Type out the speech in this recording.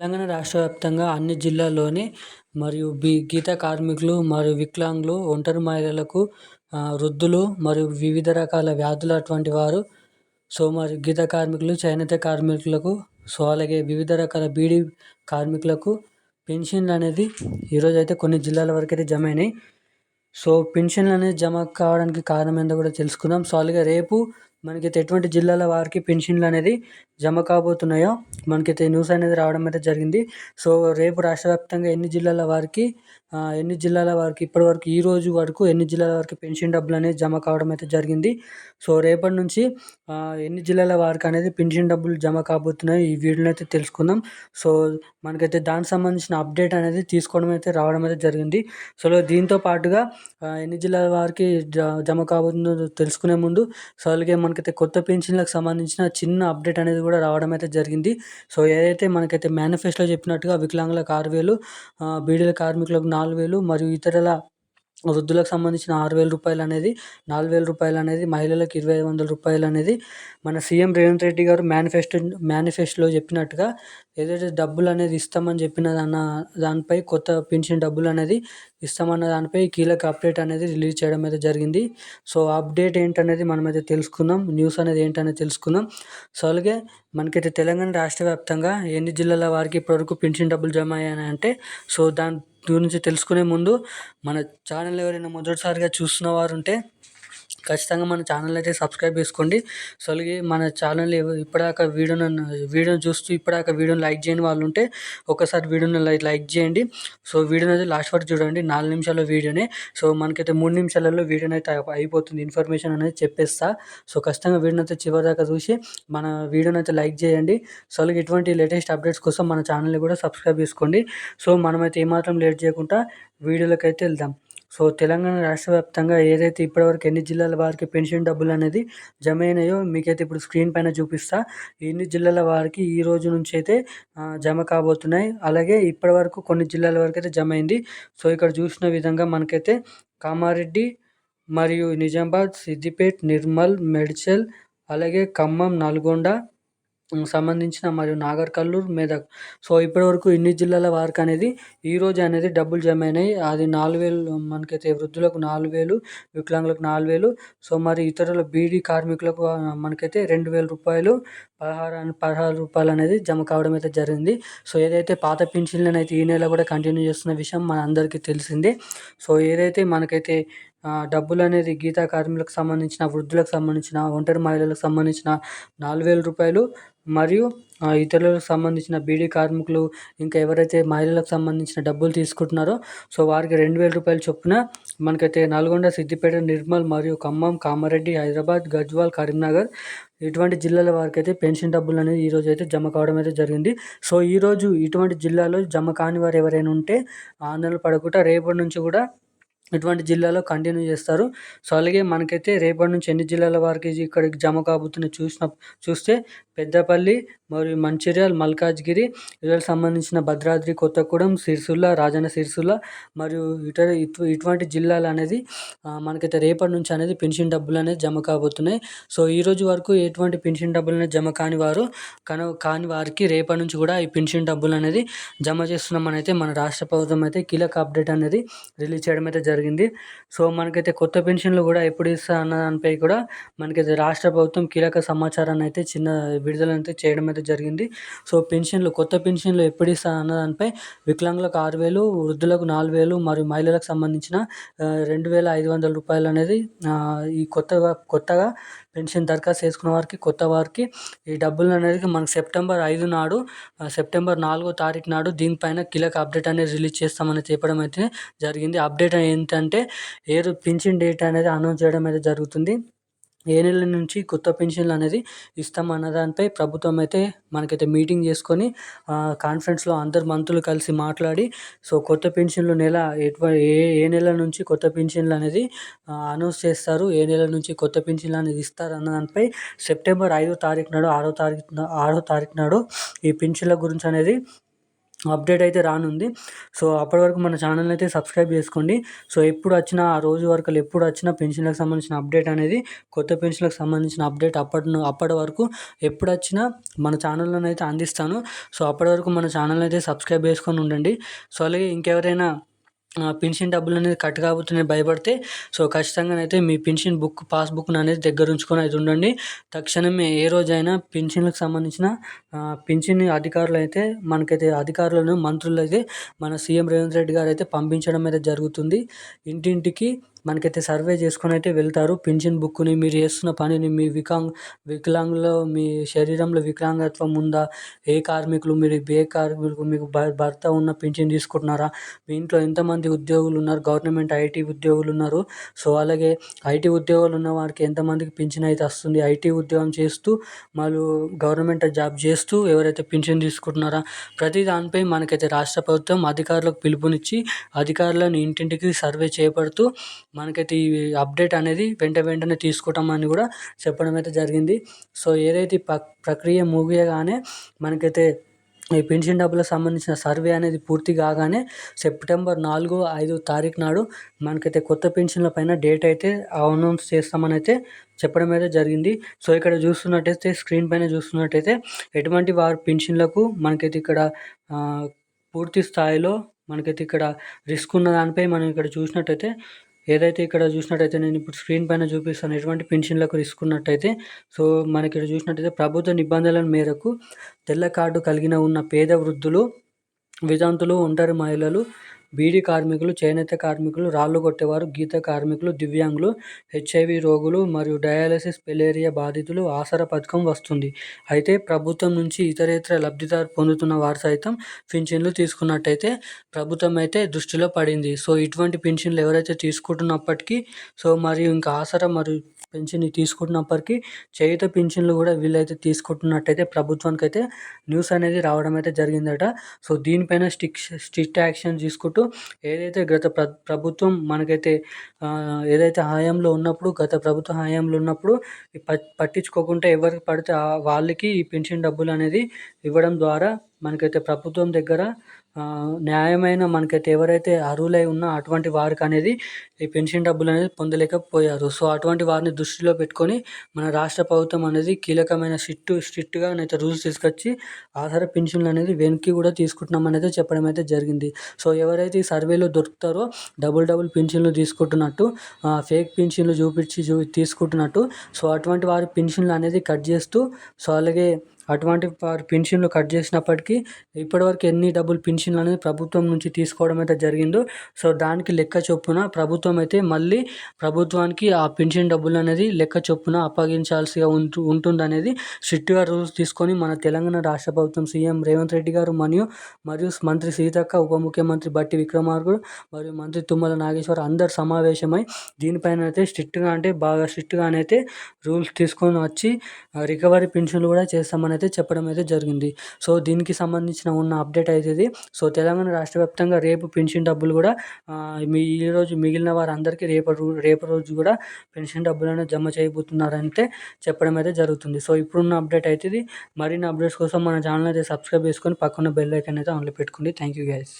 తెలంగాణ రాష్ట్ర వ్యాప్తంగా అన్ని జిల్లాల్లోని మరియు బి గీత కార్మికులు మరియు వికలాంగులు ఒంటరి మహిళలకు వృద్ధులు మరియు వివిధ రకాల వ్యాధులు అటువంటి వారు సో మరి గీత కార్మికులు చేనేత కార్మికులకు సో అలాగే వివిధ రకాల బీడీ కార్మికులకు పెన్షన్లు అనేది ఈరోజు అయితే కొన్ని జిల్లాల వరకు అయితే జమ అయినాయి. సో పెన్షన్లు అనేది జమ కావడానికి కారణం ఏందో కూడా తెలుసుకుందాం. సో అలాగే రేపు మనకైతే ఎటువంటి జిల్లాల వారికి పెన్షన్లు అనేది జమ కాబోతున్నాయో మనకైతే న్యూస్ అనేది రావడం అయితే జరిగింది. సో రేపు రాష్ట్ర వ్యాప్తంగా ఎన్ని జిల్లాల వారికి ఎన్ని జిల్లాల వారికి ఇప్పటివరకు ఈ రోజు వరకు ఎన్ని జిల్లాల వరకు పెన్షన్ డబ్బులు అనేది జమ కావడం అయితే జరిగింది. సో రేపటి నుంచి ఎన్ని జిల్లాల వారికి అనేది పెన్షన్ డబ్బులు జమ కాబోతున్నాయి ఈ వీడియోని అయితే తెలుసుకుందాం. సో మనకైతే దానికి సంబంధించిన అప్డేట్ అనేది తీసుకోవడం అయితే రావడం అయితే జరిగింది. సో దీంతో పాటుగా ఎన్ని జిల్లాల వారికి జమ కాబోతుందో తెలుసుకునే ముందు సో అలాగే మన మనకైతే కొత్త పెన్షన్లకు సంబంధించిన చిన్న అప్డేట్ అనేది కూడా రావడం అయితే జరిగింది. సో ఏదైతే మనకైతే మేనిఫెస్టోలో చెప్పినట్టుగా వికలాంగులకు ఆరు వేలు బీడీల కార్మికులకు నాలుగు వేలు మరియు ఇతరుల వృద్ధులకు సంబంధించిన ఆరు వేల రూపాయలు అనేది నాలుగు వేల రూపాయలు అనేది మహిళలకు ఇరవై ఐదు వందల రూపాయలు అనేది మన సీఎం రేవంత్ రెడ్డి గారు మేనిఫెస్టో మేనిఫెస్టోలో చెప్పినట్టుగా ఏదైతే డబ్బులు అనేది ఇస్తామని చెప్పిన దాన్న దానిపై కొత్త పెన్షన్ డబ్బులు అనేది ఇస్తామన్న దానిపై కీలక అప్డేట్ అనేది రిలీజ్ చేయడం అయితే జరిగింది. సో అప్డేట్ ఏంటనేది మనమైతే తెలుసుకుందాం. న్యూస్ అనేది ఏంటనేది తెలుసుకుందాం. సో అలాగే మనకైతే తెలంగాణ రాష్ట్ర వ్యాప్తంగా ఎన్ని జిల్లాల వారికి ఇప్పటివరకు పెన్షన్ డబ్బులు జమ అయ్యాయి అంటే సో దాని గురించి తెలుసుకునే ముందు మన ఛానల్ ఎవరైనా మొదటిసారిగా చూస్తున్న వారు ఉంటే ఖచ్చితంగా మన ఛానల్ అయితే సబ్స్క్రైబ్ చేసుకోండి. సో అలాగే మన ఛానల్ ఇప్పటిదాకా వీడియోను వీడియోని చూస్తూ ఇప్పటిదాకా వీడియోని లైక్ చేయని వాళ్ళు ఉంటే ఒకసారి వీడియోని లైక్ చేయండి. సో వీడియోని అయితే లాస్ట్ వరకు చూడండి. నాలుగు నిమిషాల వీడియోనే. సో మనకైతే మూడు నిమిషాలలో వీడియోని అయితే అయిపోతుంది. ఇన్ఫర్మేషన్ అనేది చెప్పేస్తా. సో ఖచ్చితంగా వీడియోని అయితే చివరిదాకా చూసి మన వీడియోని అయితే లైక్ చేయండి. సో అలాగే ఇటువంటి లేటెస్ట్ అప్డేట్స్ కోసం మన ఛానల్ని కూడా సబ్స్క్రైబ్ చేసుకోండి. సో మనమైతే ఏమాత్రం లేట్ చేయకుండా వీడియోలోకి అయితే వెళ్దాం. సో తెలంగాణ రాష్ట్ర వ్యాప్తంగా ఏదైతే ఇప్పటివరకు ఎన్ని జిల్లాల వారికి పెన్షన్ డబ్బులు అనేది జమ అయినాయో మీకైతే ఇప్పుడు స్క్రీన్ పైన చూపిస్తా. ఎన్ని జిల్లాల వారికి ఈ రోజు నుంచి అయితే జమ కాబోతున్నాయి. అలాగే ఇప్పటివరకు కొన్ని జిల్లాల వరకు అయితే జమ అయింది సో ఇక్కడ చూసిన విధంగా మనకైతే కామారెడ్డి మరియు నిజామాబాద్ సిద్దిపేట్ నిర్మల్ మెడ్చల్ అలాగే ఖమ్మం నల్గొండ సంబంధించిన మరియు నాగర్ కర్నూల్ మెదక్. సో ఇప్పటివరకు ఇన్ని జిల్లాల వారికి అనేది ఈరోజు అనేది డబ్బులు జమ అయినాయి. అది నాలుగు వేలు మనకైతే వృద్ధులకు నాలుగు వేలు వికలాంగులకు నాలుగు వేలు. సో మరి ఇతరుల బీడీ కార్మికులకు మనకైతే రెండు వేల రూపాయలు పదహారు పదహారు రూపాయలు అనేది జమ కావడం అయితే జరిగింది. సో ఏదైతే పాత పింఛన్లను అయితే ఈ నెల కూడా కంటిన్యూ చేస్తున్న విషయం మన అందరికీ తెలిసిందే. సో ఏదైతే మనకైతే డబ్బులు అనేది గీతా కార్మికులకు సంబంధించిన వృద్ధులకు సంబంధించిన ఒంటరి మహిళలకు సంబంధించిన నాలుగు వేల రూపాయలు మరియు ఇతరులకు సంబంధించిన బీడీ కార్మికులు ఇంకా ఎవరైతే మహిళలకు సంబంధించిన డబ్బులు తీసుకుంటున్నారో సో వారికి రెండు వేల రూపాయల చొప్పున మనకైతే నల్గొండ సిద్దిపేట నిర్మల్ మరియు ఖమ్మం కామారెడ్డి హైదరాబాద్ గజ్వాల్ కరీంనగర్ ఇటువంటి జిల్లాల వారికి అయితే పెన్షన్ డబ్బులు అనేది ఈరోజు అయితే జమ కావడం అయితే జరిగింది. సో ఈరోజు ఇటువంటి జిల్లాలో జమ కాని వారు ఎవరైనా ఉంటే ఆందోళన పడకుండా రేపటి నుంచి కూడా ఇటువంటి జిల్లాలో కంటిన్యూ చేస్తారు. సో అలాగే మనకైతే రేపటి నుంచి ఎన్ని జిల్లాల వారికి ఇక్కడికి జమ కాబోతున్నాయి చూసిన చూస్తే పెద్దపల్లి మరియు మంచిర్యాల మల్కాజ్గిరి వీళ్ళకి సంబంధించిన భద్రాద్రి కొత్తగూడెం సిరిసిల్ల రాజన్న సిరిసిల్ల మరియు ఇతర ఇటువంటి జిల్లాలు అనేది మనకైతే రేపటి నుంచి అనేది పెన్షన్ డబ్బులు అనేది జమ కాబోతున్నాయి. సో ఈరోజు వరకు ఎటువంటి పెన్షన్ డబ్బులు అనేది జమ కాని వారు కను కాని వారికి రేపటి నుంచి కూడా ఈ పెన్షన్ డబ్బులు అనేది జమ చేస్తున్నామని అయితే మన రాష్ట్ర ప్రభుత్వం అయితే కీలక అప్డేట్ అనేది రిలీజ్ చేయడం అయితే జరిగింది. సో మనకైతే కొత్త పెన్షన్లు కూడా ఎప్పుడు ఇస్తా అన్న దానిపై కూడా మనకైతే రాష్ట్ర ప్రభుత్వం కీలక సమాచారాన్ని అయితే చిన్న విడుదల అయితే చేయడం అయితే జరిగింది. సో పెన్షన్లు కొత్త పెన్షన్లు ఎప్పుడు ఇస్తా అన్న దానిపై వికలాంగులకు ఆరు వేలు వృద్ధులకు నాలుగు వేలు మరియు మహిళలకు సంబంధించిన రెండు వేల ఐదు వందల రూపాయలు అనేది ఈ కొత్తగా కొత్తగా పెన్షన్ దరఖాస్తు చేసుకున్న వారికి కొత్త వారికి ఈ డబ్బులు అనేది మనకు సెప్టెంబర్ ఐదు నాడు సెప్టెంబర్ నాలుగో తారీఖు నాడు దీనిపైన కీలక అప్డేట్ అనేది రిలీజ్ చేస్తామని చెప్పడం అయితే జరిగింది. అప్డేట్ ఏంటంటే ఏ పింఛన్ డేట్ అనేది అనౌన్స్ చేయడం అయితే జరుగుతుంది. ఏ నెల నుంచి కొత్త పెన్షన్లు అనేది ఇస్తామన్న దానిపై ప్రభుత్వం అయితే మనకైతే మీటింగ్ చేసుకొని కాన్ఫరెన్స్లో అందరు మంత్రులు కలిసి మాట్లాడి సో కొత్త పెన్షన్లు నెల ఏ ఏ నెల నుంచి కొత్త పెన్షన్లు అనేది అనౌన్స్ చేస్తారు. ఏ నెల నుంచి కొత్త పెన్షన్లు అనేది ఇస్తారు అన్న దానిపై సెప్టెంబర్ ఐదో తారీఖు నాడు ఆరో తారీఖు ఆరో తారీఖు నాడు ఈ పెన్షన్ల గురించి అనేది అప్డేట్ అయితే రానుంది. సో అప్పటి వరకు మన ఛానల్ అయితే సబ్స్క్రైబ్ చేసుకోండి. సో ఎప్పుడు వచ్చిన ఆ రోజు వరకు ఎప్పుడు వచ్చిన పెన్షన్లకు సంబంధించిన అప్డేట్ అనేది కొత్త పెన్షన్లకు సంబంధించిన అప్డేట్ అప్పటి అప్పటి వరకు ఎప్పుడు వచ్చినా మన ఛానల్లోనైతే అందిస్తాను. సో అప్పటి వరకు మన ఛానల్ అయితే సబ్స్క్రైబ్ చేసుకొని ఉండండి. సో అలాగే ఇంకెవరైనా పెన్షన్ డబ్బులు అనేది కట్ కాబోతున్నాయి భయపడితే సో ఖచ్చితంగానైతే మీ పెన్షన్ బుక్ పాస్బుక్ అనేది దగ్గర ఉంచుకొని అయితే ఉండండి. తక్షణమే ఏ రోజైనా పెన్షన్లకు సంబంధించిన పింఛన్ అధికారులు అయితే మనకైతే అధికారులను మంత్రులు అయితే మన సీఎం రేవంత్ రెడ్డి గారు అయితే పంపించడం అయితే జరుగుతుంది. ఇంటింటికి మనకైతే సర్వే చేసుకొని అయితే వెళ్తారు. పింఛన్ బుక్ని మీరు చేస్తున్న పనిని మీ వికాంగ్ వికలాంగులో మీ శరీరంలో వికలాంగత్వం ఉందా? ఏ కార్మికులు మీరు ఏ కార్మికులు మీకు భర్త ఉన్న పింఛన్ తీసుకుంటున్నారా? మీ ఇంట్లో ఎంతమంది ఉద్యోగులు ఉన్నారు? గవర్నమెంట్ ఐటీ ఉద్యోగులు ఉన్నారు. సో అలాగే ఐటీ ఉద్యోగాలు ఉన్న వారికి ఎంతమందికి పింఛన్ అయితే వస్తుంది? ఐటీ ఉద్యోగం చేస్తూ వాళ్ళు గవర్నమెంట్ జాబ్ చేస్తూ ఎవరైతే పింఛన్ తీసుకుంటున్నారా? ప్రతి దానిపై మనకైతే రాష్ట్ర ప్రభుత్వం అధికారులకు పిలుపునిచ్చి అధికారులను ఇంటింటికి సర్వే చేపడుతూ మనకైతే ఈ అప్డేట్ అనేది వెంట వెంటనే తీసుకోవటం కూడా చెప్పడం అయితే జరిగింది. సో ఏదైతే ప్రక్రియ ముగియగానే మనకైతే ఈ పెన్షన్ డబ్బులకు సంబంధించిన సర్వే అనేది పూర్తి కాగానే సెప్టెంబర్ నాలుగు ఐదు తారీఖు నాడు మనకైతే కొత్త పెన్షన్ల పైన డేట్ అయితే అనౌన్స్ చేస్తామని అయితే చెప్పడం అయితే జరిగింది. సో ఇక్కడ చూస్తున్నట్టయితే స్క్రీన్ పైన చూస్తున్నట్టయితే ఎటువంటి వారి పెన్షన్లకు మనకైతే ఇక్కడ పూర్తి స్థాయిలో మనకైతే ఇక్కడ రిస్క్ ఉన్న దానిపై మనం ఇక్కడ చూసినట్టయితే ఏదైతే ఇక్కడ చూసినట్టయితే నేను ఇప్పుడు స్క్రీన్ పైన చూపిస్తాను ఎటువంటి పెన్షన్లకు రిస్క్ ఉన్నట్టయితే సో మనకి ఇక్కడ చూసినట్టయితే ప్రభుత్వ నిబంధనల మేరకు తెల్ల కార్డు కలిగిన ఉన్న పేద వృద్ధులు వితంతులు ఒంటరి మహిళలు బీడీ కార్మికులు చేనేత కార్మికులు రాళ్ళు కొట్టేవారు గీత కార్మికులు దివ్యాంగులు హెచ్ఐవి రోగులు మరియు డయాలసిస్ పెలేరియా బాధితులు ఆసరా పథకం వస్తుంది. అయితే ప్రభుత్వం నుంచి ఇతరేతర లబ్ధిదారు పొందుతున్న వారు సైతం పింఛన్లు తీసుకున్నట్టయితే ప్రభుత్వం అయితే దృష్టిలో పడింది. సో ఇటువంటి పింఛన్లు ఎవరైతే తీసుకుంటున్నప్పటికీ సో మరియు ఇంకా ఆసరా మరియు పెన్షన్ తీసుకుంటున్నప్పటికీ చేయుత పింఛన్లు కూడా వీళ్ళైతే తీసుకుంటున్నట్టయితే ప్రభుత్వానికి అయితే న్యూస్ అనేది రావడం అయితే జరిగిందట. సో దీనిపైన స్టిక్ స్ట్రిక్ట్ యాక్షన్ తీసుకుంటూ ఏదైతే గత ప్ర ప్రభుత్వం మనకైతే ఏదైతే హయాంలో ఉన్నప్పుడు గత ప్రభుత్వ హయాంలో ఉన్నప్పుడు పట్టించుకోకుండా ఎవరికి పడితే వాళ్ళకి ఈ పెన్షన్ డబ్బులు అనేది ఇవ్వడం ద్వారా మనకైతే ప్రభుత్వం దగ్గర న్యాయమైన మనకైతే ఎవరైతే అర్హులై ఉన్న అటువంటి వారికి అనేది ఈ పెన్షన్ డబ్బులు అనేది పొందలేకపోయారు. సో అటువంటి వారిని దృష్టిలో పెట్టుకొని మన రాష్ట్ర ప్రభుత్వం అనేది కీలకమైన స్ట్రిక్ట్ స్ట్రిక్ట్గా అయితే రూల్స్ తీసుకొచ్చి ఆధార పెన్షన్లు అనేది వెనక్కి కూడా తీసుకుంటున్నాం అనేది చెప్పడం అయితే జరిగింది. సో ఎవరైతే ఈ సర్వేలో దొరుకుతారో డబుల్ డబుల్ పెన్షన్లు తీసుకుంటున్నట్టు ఫేక్ పెన్షన్లు చూపించి చూ తీసుకుంటున్నట్టు సో అటువంటి వారి పెన్షన్లు అనేది కట్ చేస్తూ సో అలాగే అటువంటి వారి పెన్షన్లు కట్ చేసినప్పటికీ ఇప్పటివరకు ఎన్ని డబ్బులు పెన్షన్లు అనేది ప్రభుత్వం నుంచి తీసుకోవడం అయితే జరిగిందో సో దానికి లెక్క చొప్పున ప్రభుత్వం అయితే మళ్ళీ ప్రభుత్వానికి ఆ పెన్షన్ డబ్బులు అనేది లెక్క చొప్పున అప్పగించాల్సిగా ఉంటు ఉంటుందనేది స్ట్రిక్ట్గా రూల్స్ తీసుకొని మన తెలంగాణ రాష్ట్ర ప్రభుత్వం సీఎం రేవంత్ రెడ్డి గారు మరియు మరియు మంత్రి సీతక్క ఉప ముఖ్యమంత్రి బట్టి విక్రమార్కుడు మరియు మంత్రి తుమ్మల నాగేశ్వర్ అందరు సమావేశమై దీనిపైన అయితే స్ట్రిక్ట్గా అంటే బాగా స్ట్రిక్ట్గా అయితే రూల్స్ తీసుకొని వచ్చి రికవరీ పెన్షన్లు కూడా చేస్తామని అయితే చెప్పడం అయితే జరిగింది. సో దీనికి సంబంధించిన ఉన్న అప్డేట్ అయితే సో తెలంగాణ రాష్ట్ర వ్యాప్తంగా రేపు పెన్షన్ డబ్బులు కూడా మీ ఈరోజు మిగిలిన వారందరికీ రేపు రేపు రోజు కూడా పెన్షన్ డబ్బులను జమ చేయబోతున్నారంటే చెప్పడం అయితే జరుగుతుంది. సో ఇప్పుడున్న అప్డేట్ అయితే మరిన్ని అప్డేట్స్ కోసం మన ఛానల్ అయితే సబ్స్క్రైబ్ చేసుకొని పక్కన బెల్ ఐకన్ అయితే ఆన్లో పెట్టుకోండి. Thank you guys.